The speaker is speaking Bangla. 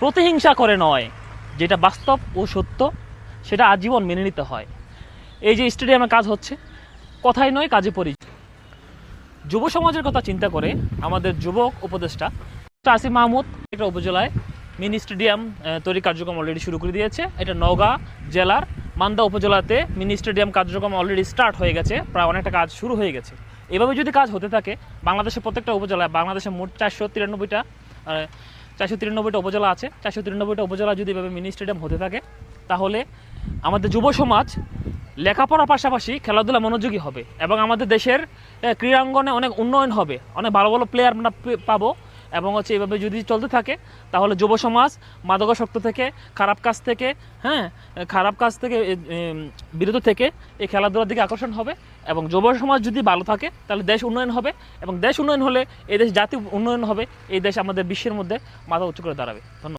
প্রতিহিংসা করে নয়, যেটা বাস্তব ও সত্য, সেটা আজীবন মেনে নিতে হয়। এই যে স্টেডিয়ামে কাজ হচ্ছে কথাই নয়, কাজে পরি যুব সমাজের কথা চিন্তা করে আমাদের যুবক উপদেষ্টা আসিফ মাহমুদ একটা উপজেলায় মিনি স্টেডিয়াম তৈরি কার্যক্রম অলরেডি শুরু করে দিয়েছে। এটা নওগাঁ জেলার মান্দা উপজেলাতে মিনি স্টেডিয়াম কার্যক্রম অলরেডি স্টার্ট হয়ে গেছে, প্রায় অনেকটা কাজ শুরু হয়ে গেছে। এভাবে যদি কাজ হতে থাকে, বাংলাদেশের প্রত্যেকটা উপজেলায়, বাংলাদেশের মোট চারশো তিরানব্বইটা চারশো তিরানব্বইটা উপজেলা আছে। চারশো তিরানব্বইটা উপজেলা যদি এভাবে মিনি স্টেডিয়াম হতে থাকে, তাহলে আমাদের যুব সমাজ লেখাপড়ার পাশাপাশি খেলাধুলা মনোযোগী হবে এবং আমাদের দেশের ক্রীড়াঙ্গনে অনেক উন্নয়ন হবে। অনেক ভালো ভালো প্লেয়ার আমরা পাবো। এবং হচ্ছে এভাবে যদি চলতে থাকে, তাহলে যুব সমাজ, মাদকাসক্ত থেকে, খারাপ কাজ থেকে হ্যাঁ খারাপ কাজ থেকে বিরত থেকে এই খেলাধুলার দিকে আকর্ষণ হবে এবং যুব সমাজ যদি ভালো থাকে, তাহলে দেশ উন্নয়ন হবে এবং দেশ উন্নয়ন হলে এই দেশ জাতি উন্নয়ন হবে, এই দেশ আমাদের বিশ্বের মধ্যে মাথা উচ্চ করে দাঁড়াবে। ধন্যবাদ।